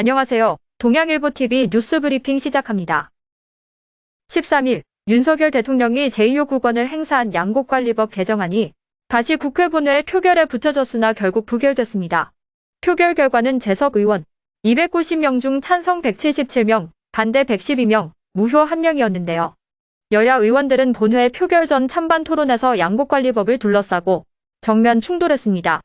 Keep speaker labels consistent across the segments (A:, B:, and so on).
A: 안녕하세요. 동양일보TV 뉴스 브리핑 시작합니다. 13일 윤석열 대통령이 제2호 국원을 행사한 양곡관리법 개정안이 다시 국회 본회의 표결에 붙여졌으나 결국 부결됐습니다. 표결 결과는 재석 의원 290명 중 찬성 177명, 반대 112명, 무효 1명이었는데요. 여야 의원들은 본회 표결 전 찬반 토론에서 양곡관리법을 둘러싸고 정면 충돌했습니다.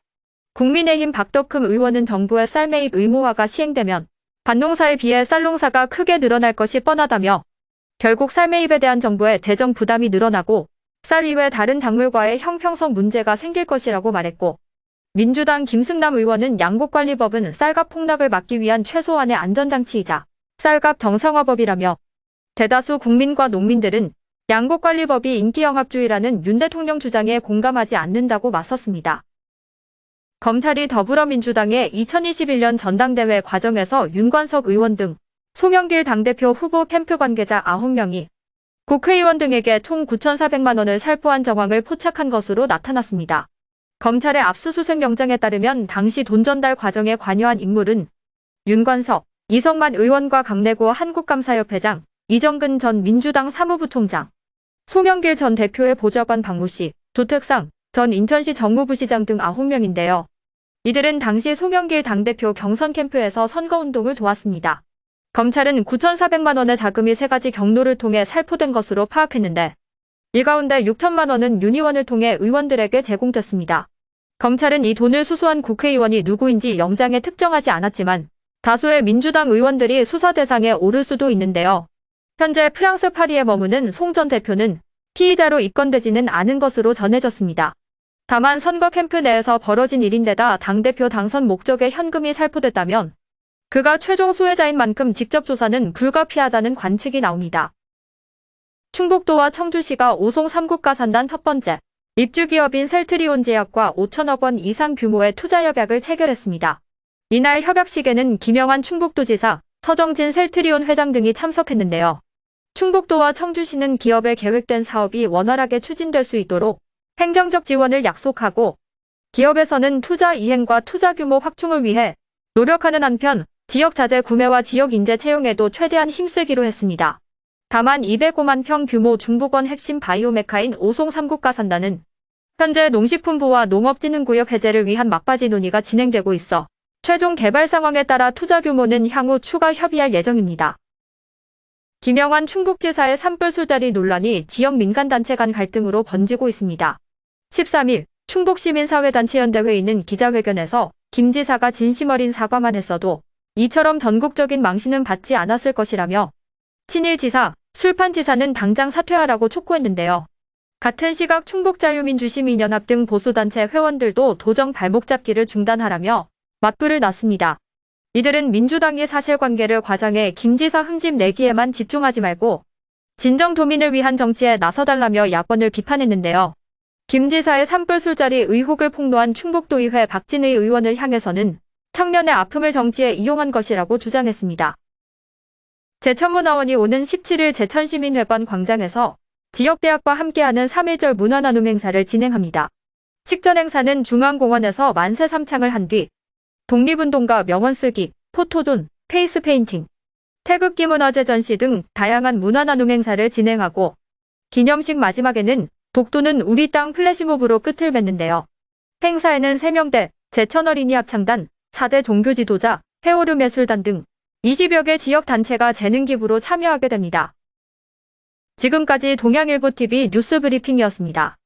A: 국민의힘 박덕흠 의원은 정부의 쌀 매입 의무화가 시행되면 밭농사에 비해 쌀농사가 크게 늘어날 것이 뻔하다며 결국 쌀 매입에 대한 정부의 재정 부담이 늘어나고 쌀 이외 다른 작물과의 형평성 문제가 생길 것이라고 말했고 민주당 김승남 의원은 양곡관리법은 쌀값 폭락을 막기 위한 최소한의 안전장치이자 쌀값 정상화법이라며 대다수 국민과 농민들은 양곡관리법이 인기영합주의라는 윤 대통령 주장에 공감하지 않는다고 맞섰습니다. 검찰이 더불어민주당의 2021년 전당대회 과정에서 윤관석 의원 등 송영길 당대표 후보 캠프 관계자 9명이 국회의원 등에게 총 9,400만 원을 살포한 정황을 포착한 것으로 나타났습니다. 검찰의 압수수색 영장에 따르면 당시 돈 전달 과정에 관여한 인물은 윤관석, 이성만 의원과 강내구 한국감사협회장, 이정근 전 민주당 사무부총장, 송영길 전 대표의 보좌관 박무씨, 조택상 전 인천시 정무부시장 등 9명인데요. 이들은 당시 송영길 당대표 경선 캠프에서 선거운동을 도왔습니다. 검찰은 9,400만 원의 자금이 세 가지 경로를 통해 살포된 것으로 파악했는데 이 가운데 6천만 원은 윤 의원을 통해 의원들에게 제공됐습니다. 검찰은 이 돈을 수수한 국회의원이 누구인지 영장에 특정하지 않았지만 다수의 민주당 의원들이 수사 대상에 오를 수도 있는데요. 현재 프랑스 파리에 머무는 송 전 대표는 피의자로 입건되지는 않은 것으로 전해졌습니다. 다만 선거 캠프 내에서 벌어진 일인데다 당대표 당선 목적에 현금이 살포됐다면 그가 최종 수혜자인 만큼 직접 조사는 불가피하다는 관측이 나옵니다. 충북도와 청주시가 오송 3국가 산단 첫 번째 입주기업인 셀트리온 제약과 5천억 원 이상 규모의 투자 협약을 체결했습니다. 이날 협약식에는 김영환 충북도지사, 서정진 셀트리온 회장 등이 참석했는데요. 충북도와 청주시는 기업의 계획된 사업이 원활하게 추진될 수 있도록 행정적 지원을 약속하고 기업에서는 투자 이행과 투자 규모 확충을 위해 노력하는 한편 지역 자재 구매와 지역 인재 채용에도 최대한 힘쓰기로 했습니다. 다만 205만 평 규모 중부권 핵심 바이오메카인 오송 3국가 산다는 현재 농식품부와 농업진흥구역 해제를 위한 막바지 논의가 진행되고 있어 최종 개발 상황에 따라 투자 규모는 향후 추가 협의할 예정입니다. 김영환 충북지사의 산불 술자리 논란이 지역 민간단체 간 갈등으로 번지고 있습니다. 13일 충북시민사회단체연대회의는 기자회견에서 김 지사가 진심 어린 사과만 했어도 이처럼 전국적인 망신은 받지 않았을 것이라며 친일 지사, 술판 지사는 당장 사퇴하라고 촉구했는데요. 같은 시각 충북자유민주시민연합 등 보수단체 회원들도 도정 발목 잡기를 중단하라며 맞불을 놨습니다. 이들은 민주당의 사실관계를 과장해 김 지사 흠집 내기에만 집중하지 말고 진정 도민을 위한 정치에 나서달라며 야권을 비판했는데요. 김 지사의 산불 술자리 의혹을 폭로한 충북도의회 박진의 의원을 향해서는 청년의 아픔을 정치에 이용한 것이라고 주장했습니다. 제천문화원이 오는 17일 제천시민회관 광장에서 지역대학과 함께하는 3.1절 문화나눔 행사를 진행합니다. 식전 행사는 중앙공원에서 만세 삼창을 한 뒤 독립운동가 명언 쓰기, 포토존, 페이스 페인팅, 태극기 문화재 전시 등 다양한 문화나눔 행사를 진행하고 기념식 마지막에는 독도는 우리 땅 플래시몹으로 끝을 맺는데요. 행사에는 세명대, 제천어린이 합창단, 4대 종교 지도자, 해오르 예술단 등 20여 개 지역 단체가 재능 기부로 참여하게 됩니다. 지금까지 동양일보TV 뉴스 브리핑이었습니다.